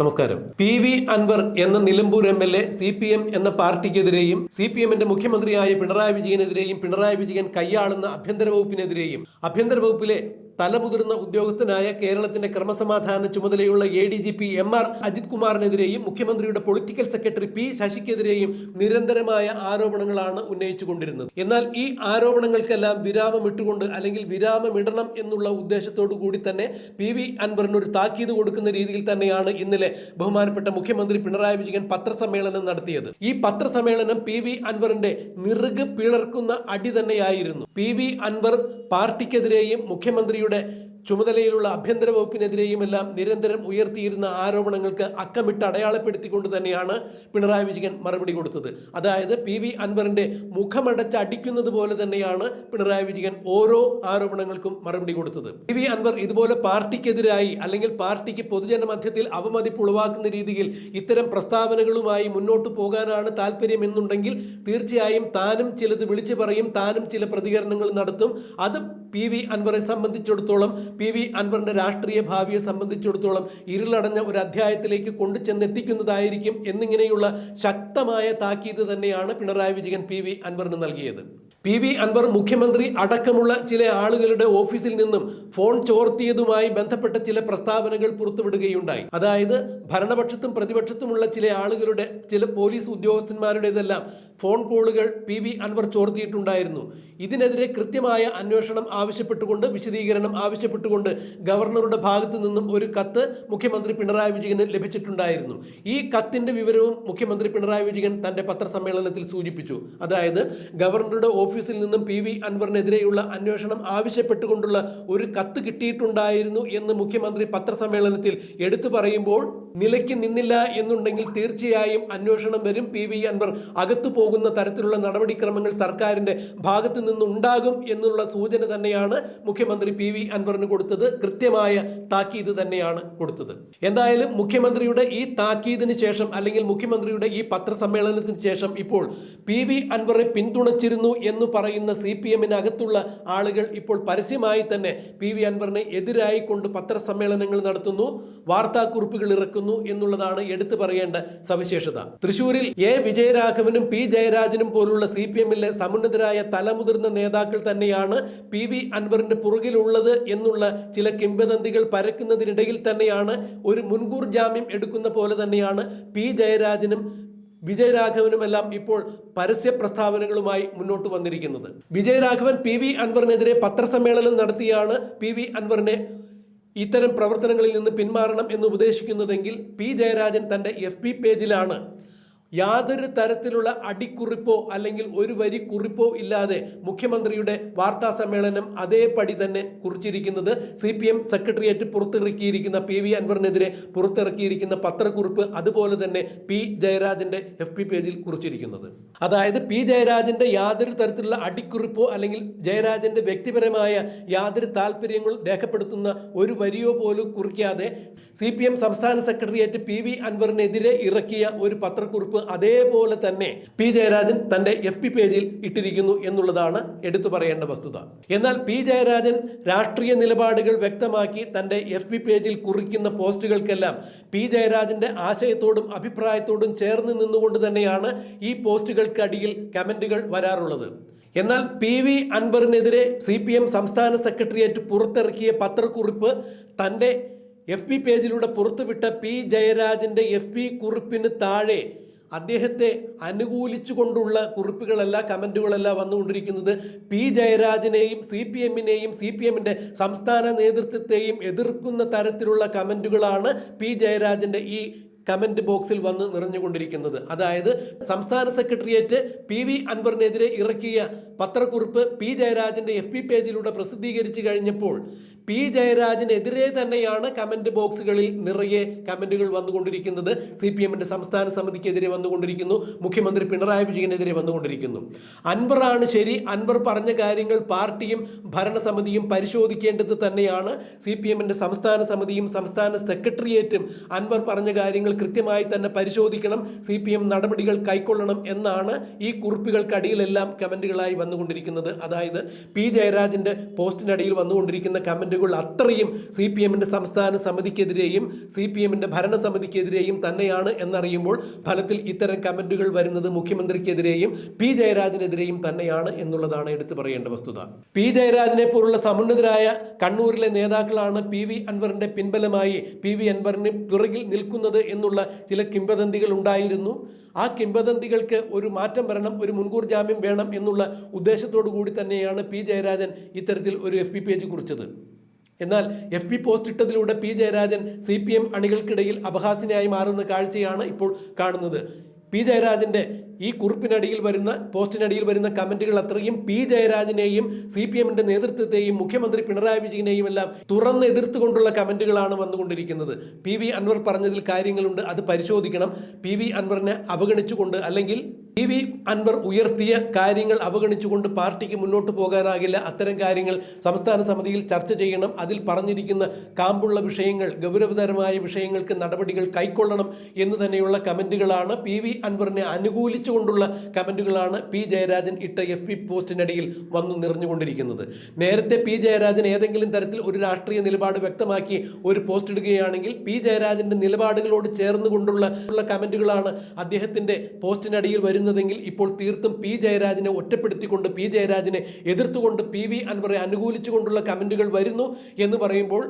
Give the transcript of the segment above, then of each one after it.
നമസ്കാരം. P V Anvar എന്ന Nilambur M L A C P M എന്ന പാർട്ടിക്കെതിരെയും സി പി എമ്മിന്റെ മുഖ്യമന്ത്രിയായ പിണറായി വിജയനെതിരെയും പിണറായി വിജയൻ കൈയാളുന്ന ആഭ്യന്തര വകുപ്പിനെതിരെയും ആഭ്യന്തര വകുപ്പിലെ തലമുതിർന്ന ഉദ്യോഗസ്ഥനായ കേരളത്തിന്റെ ക്രമസമാധാന ചുമതലയുള്ള A D G P M R Ajith കുമാറിനെതിരെയും മുഖ്യമന്ത്രിയുടെ പൊളിറ്റിക്കൽ സെക്രട്ടറി പി ശശിക്കെതിരെയും നിരന്തരമായ ആരോപണങ്ങളാണ് ഉന്നയിച്ചുകൊണ്ടിരുന്നത്. എന്നാൽ ഈ ആരോപണങ്ങൾക്കെല്ലാം വിരാമം ഇട്ടുകൊണ്ട് അല്ലെങ്കിൽ വിരാമം ഇടണം എന്നുള്ള ഉദ്ദേശത്തോടു കൂടി തന്നെ പി വി അൻവറിന് ഒരു താക്കീത് കൊടുക്കുന്ന രീതിയിൽ തന്നെയാണ് ഇന്നലെ ബഹുമാനപ്പെട്ട മുഖ്യമന്ത്രി പിണറായി വിജയൻ പത്രസമ്മേളനം നടത്തിയത്. ഈ പത്രസമ്മേളനം പി വി അൻവറിന്റെ നിറുക് പിളർക്കുന്ന അടി തന്നെയായിരുന്നു. പി വി അൻവർ പാർട്ടിക്കെതിരെയും മുഖ്യമന്ത്രിയുടെ ചുമതലയിലുള്ള ആഭ്യന്തര വകുപ്പിനെതിരെയും എല്ലാം നിരന്തരം ഉയർത്തിയിരുന്ന ആരോപണങ്ങൾക്ക് അക്കമിട്ട് അടയാളപ്പെടുത്തിക്കൊണ്ട് തന്നെയാണ് പിണറായി വിജയൻ മറുപടി കൊടുത്തത്. അതായത് പി വി അൻവറിന്റെ മുഖമടച്ച് അടിക്കുന്നത് പോലെ തന്നെയാണ് പിണറായി വിജയൻ ഓരോ ആരോപണങ്ങൾക്കും മറുപടി കൊടുത്തത്. പി വി അൻവർ ഇതുപോലെ പാർട്ടിക്കെതിരായി അല്ലെങ്കിൽ പാർട്ടിക്ക് പൊതുജന മധ്യത്തിൽ അവമതിപ്പ് ഉളവാക്കുന്ന രീതിയിൽ ഇത്തരം പ്രസ്താവനകളുമായി മുന്നോട്ട് പോകാനാണ് താല്പര്യം എന്നുണ്ടെങ്കിൽ തീർച്ചയായും താനും ചിലത് വിളിച്ചു പറയും താനും ചില പ്രതികരണങ്ങൾ നടത്തും. അത് പി വി അൻവറെ സംബന്ധിച്ചിടത്തോളം പി വി അൻവറിന്റെ രാഷ്ട്രീയ ഭാവിയെ സംബന്ധിച്ചിടത്തോളം ഇരുളടഞ്ഞ ഒരു അധ്യായത്തിലേക്ക് കൊണ്ടുചെന്നെത്തിക്കുന്നതായിരിക്കും എന്നിങ്ങനെയുള്ള ശക്തമായ താക്കീത് തന്നെയാണ് പിണറായി വിജയൻ പി വി അൻവറിന് നൽകിയത്. പി വി അൻവർ മുഖ്യമന്ത്രി അടക്കമുള്ള ചില ആളുകളുടെ ഓഫീസിൽ നിന്നും ഫോൺ ചോർത്തിയതുമായി ബന്ധപ്പെട്ട ചില പ്രസ്താവനകൾ പുറത്തുവിടുകയുണ്ടായി. അതായത് ഭരണപക്ഷത്തും പ്രതിപക്ഷത്തുമുള്ള ചില ആളുകളുടെ ചില പോലീസ് ഉദ്യോഗസ്ഥന്മാരുടേതെല്ലാം ഫോൺ കോളുകൾ പി വി അൻവർ ചോർത്തിയിട്ടുണ്ടായിരുന്നു. ഇതിനെതിരെ കൃത്യമായ അന്വേഷണം ആവശ്യപ്പെട്ടുകൊണ്ട് വിശദീകരണം ആവശ്യപ്പെട്ടുകൊണ്ട് ഗവർണറുടെ ഭാഗത്തു നിന്നും ഒരു കത്ത് മുഖ്യമന്ത്രി പിണറായി വിജയന് ലഭിച്ചിട്ടുണ്ടായിരുന്നു. ഈ കത്തിന്റെ വിവരവും മുഖ്യമന്ത്രി പിണറായി വിജയൻ തന്റെ പത്രസമ്മേളനത്തിൽ സൂചിപ്പിച്ചു. അതായത് ഗവർണറുടെ ഓഫീസിൽ നിന്നും പി വി അൻവറിനെതിരെയുള്ള അന്വേഷണം ആവശ്യപ്പെട്ടുകൊണ്ടുള്ള ഒരു കത്ത് കിട്ടിയിട്ടുണ്ടായിരുന്നു എന്ന് മുഖ്യമന്ത്രി പത്രസമ്മേളനത്തിൽ എടുത്തു പറയുമ്പോൾ നിലയ്ക്ക് നിന്നില്ല എന്നുണ്ടെങ്കിൽ തീർച്ചയായും അന്വേഷണം വരും. പി വി അൻവർ അകത്തു പോകുന്ന തരത്തിലുള്ള നടപടിക്രമങ്ങൾ സർക്കാരിന്റെ ഭാഗത്തു നിന്നുണ്ടാകും എന്നുള്ള സൂചന തന്നെയാണ് മുഖ്യമന്ത്രി പി വി അൻവറിന് കൊടുത്തത്. കൃത്യമായ താക്കീത് തന്നെയാണ് കൊടുത്തത്. എന്തായാലും മുഖ്യമന്ത്രിയുടെ ഈ താക്കീതിന് ശേഷം അല്ലെങ്കിൽ മുഖ്യമന്ത്രിയുടെ ഈ പത്രസമ്മേളനത്തിന് ശേഷം ഇപ്പോൾ പി വി അൻവറെ പിന്തുണച്ചിരുന്നു പറയുന്ന സി പി എമ്മിനകത്തുള്ള ആളുകൾ ഇപ്പോൾ പരസ്യമായി തന്നെ പി വി അൻവറിനെ എതിരായി കൊണ്ട് പത്രസമ്മേളനങ്ങൾ നടത്തുന്നു വാർത്താക്കുറിപ്പുകൾ ഇറക്കുന്നു എന്നുള്ളതാണ് എടുത്തു പറയേണ്ട സവിശേഷത. തൃശൂരിൽ എ വിജയരാഘവനും പി ജയരാജനും പോലുള്ള സി പി എമ്മിലെ സമുന്നതരായ തലമുതിർന്ന നേതാക്കൾ തന്നെയാണ് പി വി അൻവറിന്റെ പുറകിലുള്ളത് എന്നുള്ള ചില കിംവദന്തികൾ പരക്കുന്നതിനിടയിൽ തന്നെയാണ് ഒരു മുൻകൂർ ജാമ്യം എടുക്കുന്ന പോലെ തന്നെയാണ് പി ജയരാജനും വിജയരാഘവനുമെല്ലാം ഇപ്പോൾ പരസ്യ പ്രസ്താവനകളുമായി മുന്നോട്ട് വന്നിരിക്കുന്നത്. വിജയരാഘവൻ പി വി അൻവറിനെതിരെ പത്രസമ്മേളനം നടത്തിയാണ് പി വി അൻവറിനെ ഇത്തരം പ്രവർത്തനങ്ങളിൽ നിന്ന് പിന്മാറണം എന്ന് ഉപദേശിക്കുന്നതെങ്കിൽ പി ജയരാജൻ തന്റെ എഫ് ബി പേജിലാണ് യാതൊരു തരത്തിലുള്ള അടിക്കുറിപ്പോ അല്ലെങ്കിൽ ഒരു വരി കുറിപ്പോ ഇല്ലാതെ മുഖ്യമന്ത്രിയുടെ വാർത്താ സമ്മേളനം അതേപടി തന്നെ കുറിച്ചിരിക്കുന്നത് സി പി എം സെക്രട്ടേറിയറ്റ് പുറത്തിറക്കിയിരിക്കുന്ന പി വി അൻവറിനെതിരെ പുറത്തിറക്കിയിരിക്കുന്ന പത്രക്കുറിപ്പ് അതുപോലെ തന്നെ പി ജയരാജന്റെ എഫ് പി പേജിൽ കുറിച്ചിരിക്കുന്നത്. അതായത് പി ജയരാജന്റെ യാതൊരു തരത്തിലുള്ള അടിക്കുറിപ്പോ അല്ലെങ്കിൽ ജയരാജന്റെ വ്യക്തിപരമായ യാതൊരു താല്പര്യങ്ങൾ രേഖപ്പെടുത്തുന്ന ഒരു വരിയോ പോലും കുറിക്കാതെ സി പി എം സംസ്ഥാന സെക്രട്ടേറിയറ്റ് പി വി അൻവറിനെതിരെ ഇറക്കിയ ഒരു പത്രക്കുറിപ്പ് അതേപോലെ തന്നെ പി ജയരാജൻ തന്റെ എഫ് പി പേജിൽ ഇട്ടിരിക്കുന്നു എന്നുള്ളതാണ് എടുത്തു പറയേണ്ട വസ്തുത. എന്നാൽ പി ജയരാജൻ രാഷ്ട്രീയ നിലപാടുകൾ വ്യക്തമാക്കി തന്റെ എഫ് പി പേജിൽ കുറിക്കുന്ന പോസ്റ്റുകൾക്കെല്ലാം പി ജയരാജന്റെ ആശയത്തോടും അഭിപ്രായത്തോടും ചേർന്ന് നിന്നുകൊണ്ട് തന്നെയാണ് ഈ പോസ്റ്റുകൾക്കടിയിൽ കമന്റുകൾ വരാറുള്ളത്. എന്നാൽ പി വി അൻവറിനെതിരെ സി പി എം സംസ്ഥാന സെക്രട്ടേറിയറ്റ് പുറത്തിറക്കിയ പത്രക്കുറിപ്പ് തന്റെ എഫ് പി പേജിലൂടെ പുറത്തുവിട്ട പി ജയരാജന്റെ എഫ് പി കുറിപ്പിന് താഴെ അദ്ദേഹത്തെ അനുകൂലിച്ചുകൊണ്ടുള്ള കുറിപ്പുകളല്ല കമന്റുകളല്ല വന്നുകൊണ്ടിരിക്കുന്നത്. പി ജയരാജനെയും സി പി എമ്മിനെയും സി പി എമ്മിന്റെ സംസ്ഥാന നേതൃത്വത്തെയും എതിർക്കുന്ന തരത്തിലുള്ള കമന്റുകളാണ് പി ജയരാജന്റെ ഈ കമന്റ് ബോക്സിൽ വന്ന് നിറഞ്ഞുകൊണ്ടിരിക്കുന്നത്. അതായത് സംസ്ഥാന സെക്രട്ടേറിയറ്റ് പി വി അൻവറിനെതിരെ ഇറക്കിയ പത്രക്കുറിപ്പ് പി ജയരാജന്റെ എഫ് പി പേജിലൂടെ പ്രസിദ്ധീകരിച്ചു കഴിഞ്ഞപ്പോൾ പി ജയരാജനെതിരെ തന്നെയാണ് കമന്റ് ബോക്സുകളിൽ നിറയെ കമന്റുകൾ വന്നുകൊണ്ടിരിക്കുന്നത്. സി പി എമ്മിന്റെ സംസ്ഥാന സമിതിക്കെതിരെ വന്നുകൊണ്ടിരിക്കുന്നു. മുഖ്യമന്ത്രി പിണറായി വിജയനെതിരെ വന്നുകൊണ്ടിരിക്കുന്നു. അൻവറാണ് ശരി. അൻവർ പറഞ്ഞ കാര്യങ്ങൾ പാർട്ടിയും ഭരണസമിതിയും പരിശോധിക്കേണ്ടത് തന്നെയാണ്. സി പി എമ്മിന്റെ സംസ്ഥാന സമിതിയും സംസ്ഥാന സെക്രട്ടേറിയറ്റും അൻവർ പറഞ്ഞ കാര്യങ്ങൾ കൃത്യമായി തന്നെ പരിശോധിക്കണം. സി പി എം നടപടികൾ കൈക്കൊള്ളണം എന്നാണ് ഈ കുറിപ്പുകൾക്കടിയിലെല്ലാം കമന്റുകളായി വന്നുകൊണ്ടിരിക്കുന്നത്. അതായത് പി ജയരാജന്റെ പോസ്റ്റിനടിയിൽ വന്നുകൊണ്ടിരിക്കുന്ന കമന്റുകൾ കമന്റുകൾ അത്രയും സി പി എമ്മിന്റെ സംസ്ഥാന സമിതിക്കെതിരെയും സി പി എമ്മിന്റെ ഭരണസമിതിക്കെതിരെയും തന്നെയാണ് എന്നറിയുമ്പോൾ ഫലത്തിൽ ഇത്തരം കമന്റുകൾ വരുന്നത് മുഖ്യമന്ത്രിക്കെതിരെയും പി ജയരാജനെതിരെയും തന്നെയാണ് എന്നുള്ളതാണ് എടുത്തു പറയേണ്ട വസ്തുത. പി ജയരാജനെ പോലുള്ള സമുന്നതരായ കണ്ണൂരിലെ നേതാക്കളാണ് പി വി അൻവറിന്റെ പിൻബലമായി പി വി അൻവറിന് പിറകിൽ നിൽക്കുന്നത് എന്നുള്ള ചില കിംവദന്തികൾ ഉണ്ടായിരുന്നു. ആ കിംവദന്തികൾക്ക് ഒരു മാറ്റം വരണം ഒരു മുൻകൂർ ജാമ്യം വേണം എന്നുള്ള ഉദ്ദേശത്തോടു കൂടി തന്നെയാണ് പി ജയരാജൻ ഇത്തരത്തിൽ ഒരു എഫ് പി പേജ് കുറിച്ചത്. എന്നാൽ F P post ഇട്ടതിലൂടെ P Jayarajan C P M അണികൾക്കിടയിൽ അപഹാസ്യനായി മാറുന്ന കാഴ്ചയാണ് ഇപ്പോൾ കാണുന്നത്. പി ജയരാജന്റെ ഈ കുറിപ്പിനടിയിൽ വരുന്ന പോസ്റ്റിനടിയിൽ വരുന്ന കമന്റുകൾ അത്രയും പി ജയരാജനെയും സി പി എമ്മിന്റെ നേതൃത്വത്തെയും മുഖ്യമന്ത്രി പിണറായി വിജയനെയും എല്ലാം തുറന്ന് എതിർത്തുകൊണ്ടുള്ള കമന്റുകളാണ് വന്നുകൊണ്ടിരിക്കുന്നത്. പി വി അൻവർ പറഞ്ഞതിൽ കാര്യങ്ങളുണ്ട് അത് പരിശോധിക്കണം. പി വി അൻവറിനെ അവഗണിച്ചുകൊണ്ട് അല്ലെങ്കിൽ പി വി അൻവർ ഉയർത്തിയ കാര്യങ്ങൾ അവഗണിച്ചുകൊണ്ട് പാർട്ടിക്ക് മുന്നോട്ട് പോകാനാകില്ല. അത്തരം കാര്യങ്ങൾ സംസ്ഥാന സമിതിയിൽ ചർച്ച ചെയ്യണം. അതിൽ പറഞ്ഞിരിക്കുന്ന കാമ്പുള്ള വിഷയങ്ങൾ ഗൗരവതരമായ വിഷയങ്ങൾക്ക് നടപടികൾ കൈക്കൊള്ളണം എന്ന് തന്നെയുള്ള കമന്റുകളാണ് പി വി അൻവറിനെ അനുകൂലിച്ചുകൊണ്ടുള്ള കമന്റുകളാണ് പി ജയരാജൻ ഇട്ട എഫ് പി പോസ്റ്റിനടിയിൽ വന്നു നിറഞ്ഞുകൊണ്ടിരിക്കുന്നത്. നേരത്തെ പി ജയരാജൻ ഏതെങ്കിലും തരത്തിൽ ഒരു രാഷ്ട്രീയ നിലപാട് വ്യക്തമാക്കി ഒരു പോസ്റ്റ് ഇടുകയാണെങ്കിൽ പി ജയരാജന്റെ നിലപാടുകളോട് ചേർന്നുകൊണ്ടുള്ള കമന്റുകളാണ് അദ്ദേഹത്തിന്റെ പോസ്റ്റിനടിയിൽ പോസ്റ്റിനടിയിൽ വരുന്നതെങ്കിൽ ഇപ്പോൾ തീർത്തും പി ജയരാജനെ ഒറ്റപ്പെടുത്തിക്കൊണ്ട് പി ജയരാജനെ എതിർത്തുകൊണ്ട് പി വി അൻവറെ അനുകൂലിച്ചുകൊണ്ടുള്ള കമന്റുകൾ വരുന്നു എന്ന് പറയുമ്പോൾ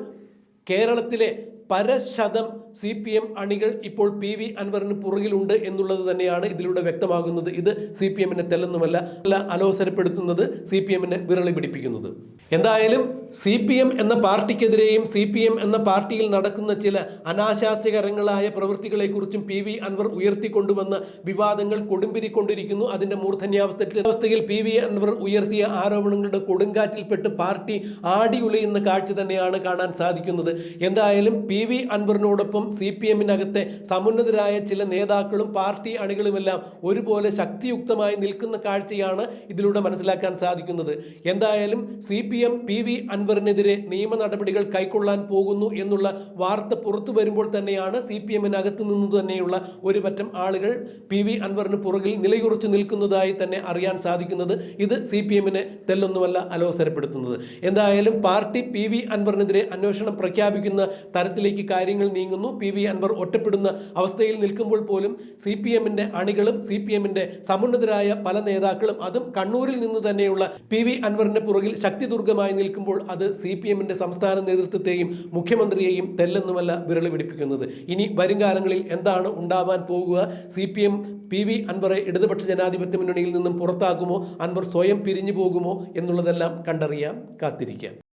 കേരളത്തിലെ പരശതം സി പി എം അണികൾ ഇപ്പോൾ പി വി അൻവറിന് പുറകിലുണ്ട് എന്നുള്ളത് തന്നെയാണ് ഇതിലൂടെ വ്യക്തമാകുന്നത്. ഇത് സി പി എമ്മിനെ തെല്ലൊന്നുമല്ല അല്ല അലോസരപ്പെടുത്തുന്നത് സി പി എമ്മിനെ വിരളി പിടിപ്പിക്കുന്നത്. എന്തായാലും സി പി എം എന്ന പാർട്ടിക്കെതിരെയും സി പി എം എന്ന പാർട്ടിയിൽ നടക്കുന്ന ചില അനാശാസ്യകരങ്ങളായ പ്രവൃത്തികളെക്കുറിച്ചും പി വി അൻവർ ഉയർത്തിക്കൊണ്ടുവന്ന വിവാദങ്ങൾ കൊടുമ്പിരിക്കൊണ്ടിരിക്കുന്നു. അതിന്റെ മൂർധന്യാവസ്ഥയിൽ അവസ്ഥയിൽ പി വി അൻവർ ഉയർത്തിയ ആരോപണങ്ങളുടെ കൊടുങ്കാറ്റിൽപ്പെട്ട് പാർട്ടി ആടിയുലയുന്ന കാഴ്ച തന്നെയാണ് കാണാൻ സാധിക്കുന്നത്. എന്തായാലും പി വി അൻവറിനോടൊപ്പം സി പി എമ്മിനകത്തെ സമുന്നതരായ ചില നേതാക്കളും പാർട്ടി അണികളുമെല്ലാം ഒരുപോലെ ശക്തിയുക്തമായി നിൽക്കുന്ന കാഴ്ചയാണ് ഇതിലൂടെ മനസ്സിലാക്കാൻ സാധിക്കുന്നത്. എന്തായാലും C P M P V അൻവറിനെതിരെ നിയമ നടപടികൾ കൈക്കൊള്ളാൻ പോകുന്നു എന്നുള്ള വാർത്ത പുറത്തു വരുമ്പോൾ തന്നെയാണ് സി പി എമ്മിനകത്ത് നിന്ന് തന്നെയുള്ള ഒരു പറ്റം ആളുകൾ പി വി അൻവറിന് പുറകിൽ നിലയുറച്ചു നിൽക്കുന്നതായി തന്നെ അറിയാൻ സാധിക്കുന്നത്. ഇത് സി പി എമ്മിനെ തെല്ലൊന്നുമല്ല അലോസരപ്പെടുത്തുന്നത്. എന്തായാലും പാർട്ടി പി വി അൻവറിനെതിരെ അന്വേഷണം പ്രഖ്യാപിക്കുന്ന തരത്തിലേക്ക് കാര്യങ്ങൾ നീങ്ങുന്നു. പി വി അൻവർ ഒറ്റപ്പെടുന്ന അവസ്ഥയിൽ നിൽക്കുമ്പോൾ പോലും സി പി എമ്മിന്റെ അണികളും സി പി എമ്മിന്റെ സമുന്നതരായ പല നേതാക്കളും അതും കണ്ണൂരിൽ നിന്ന് തന്നെയുള്ള പി വി അൻവറിന്റെ പുറകിൽ ശക്തിദുർഗമായി നിൽക്കുമ്പോൾ അത് സി പി എമ്മിന്റെ സംസ്ഥാന നേതൃത്വത്തെയും മുഖ്യമന്ത്രിയെയും തെല്ലെന്നുമല്ല വിരൾ പിടിപ്പിക്കുന്നത് ഇനി വരും കാലങ്ങളിൽ എന്താണ് ഉണ്ടാവാൻ പോകുക? C P M P V അൻവറെ ഇടതുപക്ഷ ജനാധിപത്യ മുന്നണിയിൽ നിന്നും പുറത്താകുമോ? അൻവർ സ്വയം പിരിഞ്ഞു പോകുമോ? എന്നുള്ളതെല്ലാം കണ്ടറിയാം കാത്തിരിക്കാം.